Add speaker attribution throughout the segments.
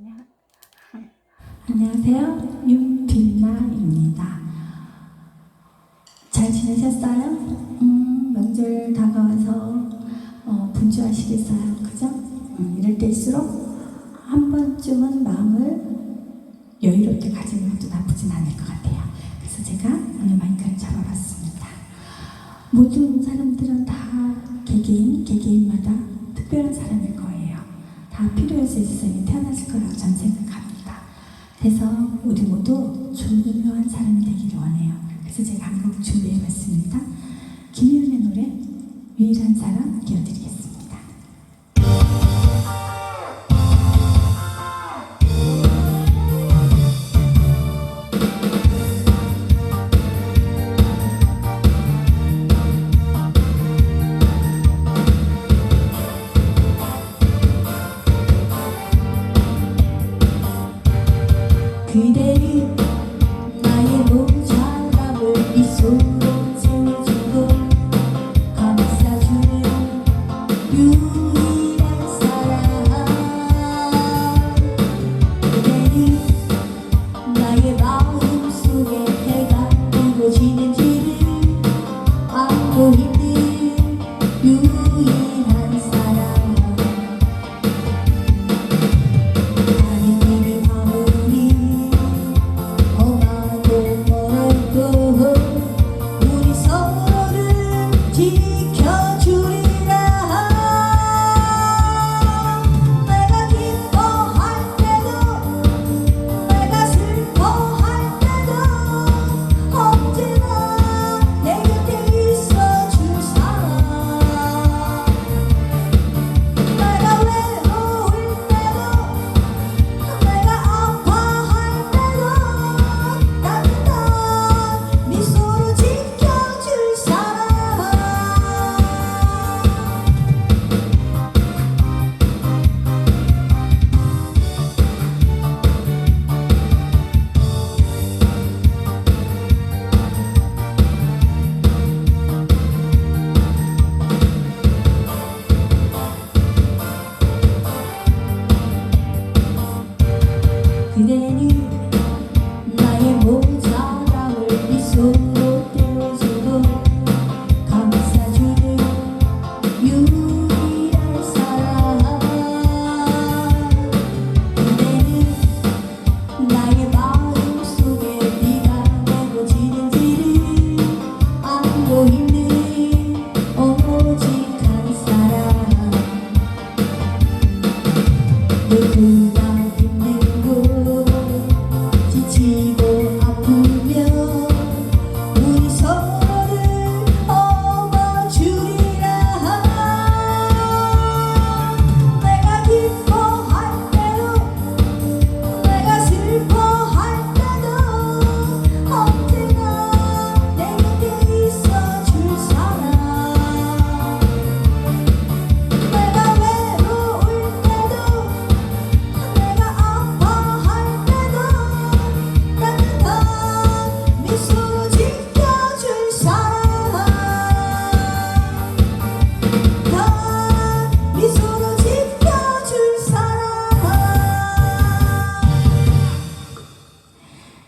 Speaker 1: 안녕.
Speaker 2: 안녕하세요. 윤빛나입니다. 잘 지내셨어요? 음, 명절 다가와서 어, 분주하시겠어요. 그죠? 음, 이럴 때일수록 한 번쯤은 마음을 여유롭게 가지는 것도 나쁘진 않을 것 같아요. 그래서 제가 오늘 마이크를 잡아봤습니다. 모든 사람들은 다 개개인, 개개인마다 특별한 사람일. 다 필요해서 이 세상에 태어났을 거라고 저는 생각합니다. 그래서 우리 모두 존경한 사람이 되기를 원해요. 그래서 제가 한 곡 준비해봤습니다. 김희은의 노래 유일한 사람 띄워드리겠습니다.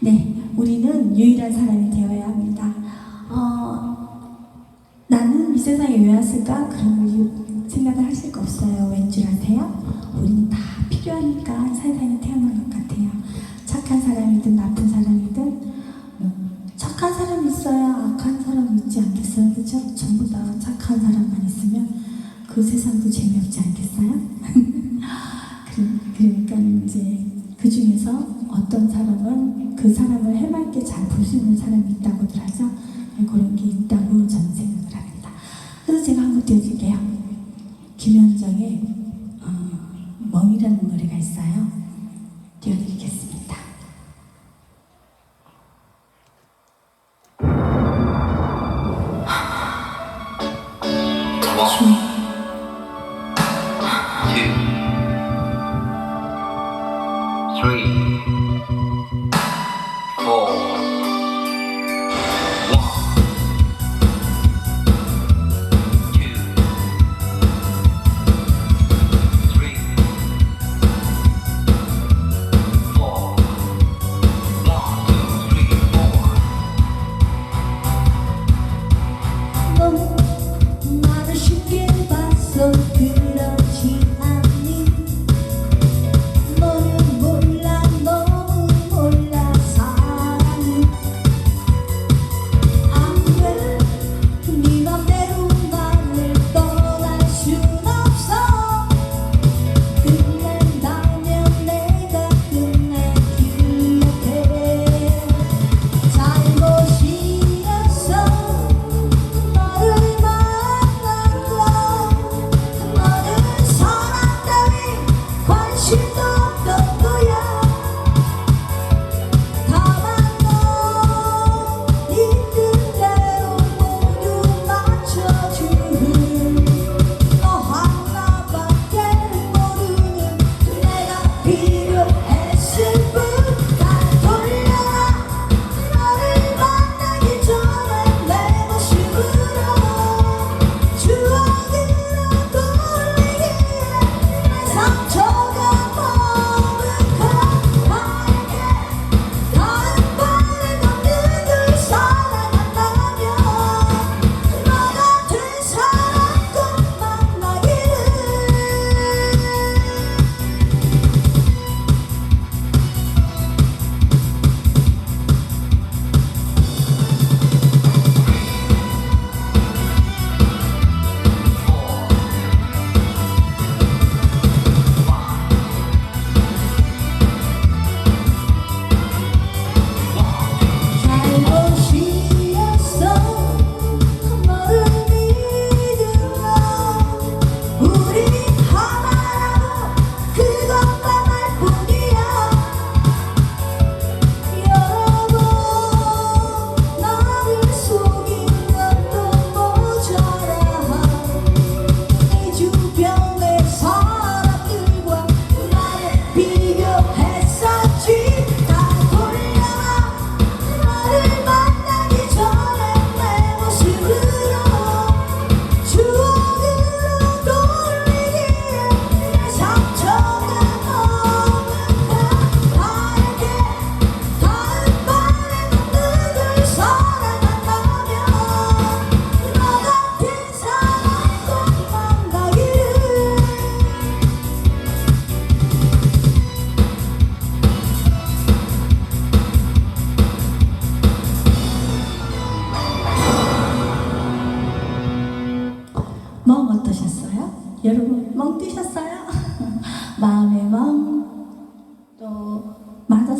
Speaker 2: 네, 우리는 유일한 사람이 되어야 합니다. 어, 나는 이 세상에 왜 왔을까? 그런 생각을 하실 거 없어요. 왠 줄 아세요? 우리는 다 필요하니까 세상에 태어난 것 같아요. 착한 사람이든 나쁜 사람이든 음, 착한 사람 있어야 악한 사람 있지 않겠어요? 그죠? 전부 다 착한 사람만 있으면 그 세상도 재미없지 않겠어요? 그- 그러니까 이제 그 중에서 어떤 사람은 그 사람을 해맑게 잘 볼 수 있는 사람이 있다고들 하죠. 네, 그런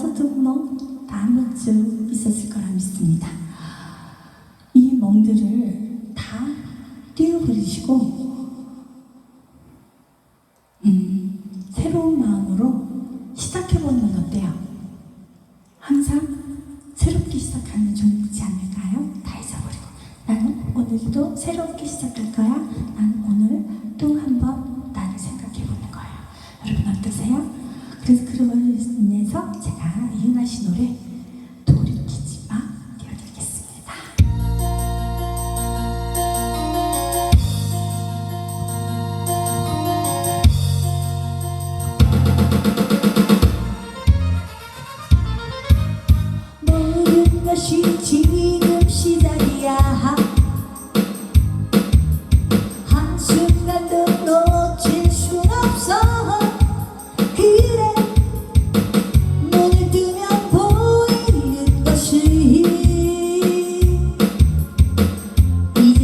Speaker 2: 콘서트는 뭐다 한 번쯤 있었을 거라 믿습니다. 이 멍들을 다 띄워버리시고 음, 새로운 마음으로 시작해보는 건 어때요? 항상 새롭게 시작하면 좋지 않을까요? 다 잊어버리고 나는 오늘도 새롭게 시작할 거야. 난 오늘 또 한번 なしのれ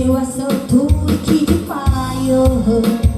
Speaker 2: Eu sou tudo que de maior. Oh, oh.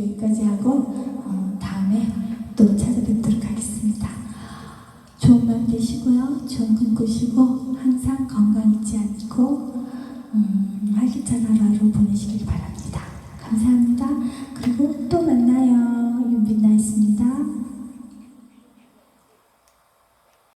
Speaker 2: 여기까지 하고 어, 다음에 또 찾아뵙도록 하겠습니다. 좋은 밤 되시고요. 좋은 꿈 꾸시고 항상 건강 잊지 않고 음, 활기찬 하루하루 보내시길 바랍니다. 감사합니다. 그리고 또 만나요. 윤빛나였습니다.